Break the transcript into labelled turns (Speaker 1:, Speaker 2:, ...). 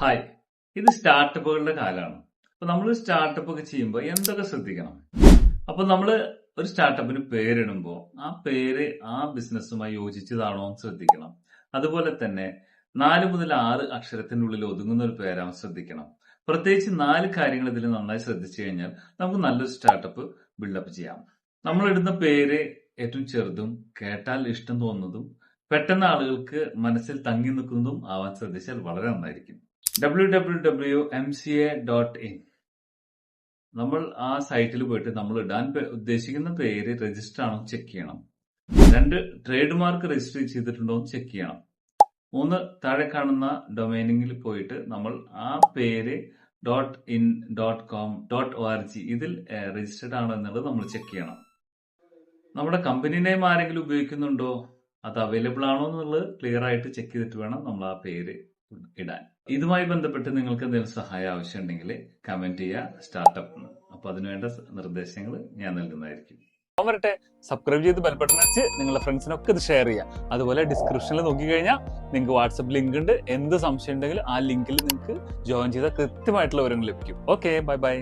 Speaker 1: Hi ഇത് സ്റ്റാർട്ടപ്പുകളുടെ കാലമാണ്. അപ്പൊ നമ്മൾ സ്റ്റാർട്ടപ്പ് ഒക്കെ ചെയ്യുമ്പോൾ എന്തൊക്കെ ശ്രദ്ധിക്കണം? അപ്പൊ നമ്മൾ ഒരു സ്റ്റാർട്ടപ്പിന് പേരിടുമ്പോൾ ആ പേര് ആ ബിസിനസ്സുമായി യോജിച്ചതാണോ എന്ന് ശ്രദ്ധിക്കണം. അതുപോലെ തന്നെ നാല് മുതൽ ആറ് അക്ഷരത്തിനുള്ളിൽ ഒതുങ്ങുന്ന ഒരു പേരാണ് ശ്രദ്ധിക്കണം. പ്രത്യേകിച്ച് നാല് കാര്യങ്ങൾ ഇതിൽ നന്നായി ശ്രദ്ധിച്ചു കഴിഞ്ഞാൽ നമുക്ക് നല്ലൊരു സ്റ്റാർട്ടപ്പ് ബിൽഡപ്പ് ചെയ്യാം. നമ്മൾ ഇടുന്ന പേര് ഏറ്റവും ചെറുതും കേട്ടാൽ ഇഷ്ടം തോന്നുന്നതും പെട്ടെന്ന് ആളുകൾക്ക് മനസ്സിൽ തങ്ങി നിൽക്കുന്നതും ആവാൻ ശ്രദ്ധിച്ചാൽ വളരെ നന്നായിരിക്കും. W W W M C A dot in നമ്മൾ ആ സൈറ്റിൽ പോയിട്ട് നമ്മൾ ഇടാൻ ഉദ്ദേശിക്കുന്ന പേര് രജിസ്റ്റർ ആണോ ചെക്ക് ചെയ്യണം. രണ്ട് ട്രേഡ് മാർക്ക് രജിസ്റ്റർ ചെയ്തിട്ടുണ്ടോ എന്ന് ചെക്ക് ചെയ്യണം. മൂന്ന് താഴെ കാണുന്ന ഡൊമൈനിങ്ങിൽ പോയിട്ട് നമ്മൾ ആ പേര് dot in dot com dot O R G ഇതിൽ രജിസ്റ്റേർഡ് ആണോ എന്നുള്ളത് നമ്മൾ ചെക്ക് ചെയ്യണം. നമ്മുടെ കമ്പനി നെയിം ആരെങ്കിലും ഉപയോഗിക്കുന്നുണ്ടോ? അത് അവൈലബിൾ ആണോ എന്നുള്ളത് ക്ലിയർ ആയിട്ട് ചെക്ക് ചെയ്തിട്ട് വേണം നമ്മൾ ആ പേര് ഇടാൻ. ഇതുമായി ബന്ധപ്പെട്ട് നിങ്ങൾക്ക് എന്തെങ്കിലും സഹായം ആവശ്യമുണ്ടെങ്കിൽ കമന്റ് ചെയ്യുക സ്റ്റാർട്ടപ്പ് അപ്പൊ അതിനുവേണ്ട നിർദ്ദേശങ്ങൾ ഞാൻ നൽകുന്നതായിരിക്കും.
Speaker 2: വരട്ടെ. സബ്സ്ക്രൈബ് ചെയ്ത് ബെൽ വെച്ച് നിങ്ങളുടെ ഫ്രണ്ട്സിനൊക്കെ ഇത് ഷെയർ ചെയ്യുക. അതുപോലെ ഡിസ്ക്രിപ്ഷനിൽ നോക്കിക്കഴിഞ്ഞാൽ നിങ്ങൾക്ക് വാട്സപ്പ് ലിങ്ക് ഉണ്ട്. എന്ത് സംശയം ഉണ്ടെങ്കിലും ആ ലിങ്കിൽ നിങ്ങൾക്ക് ജോയിൻ ചെയ്താൽ കൃത്യമായിട്ടുള്ള വിവരങ്ങൾ ലഭിക്കും. Okay bye bye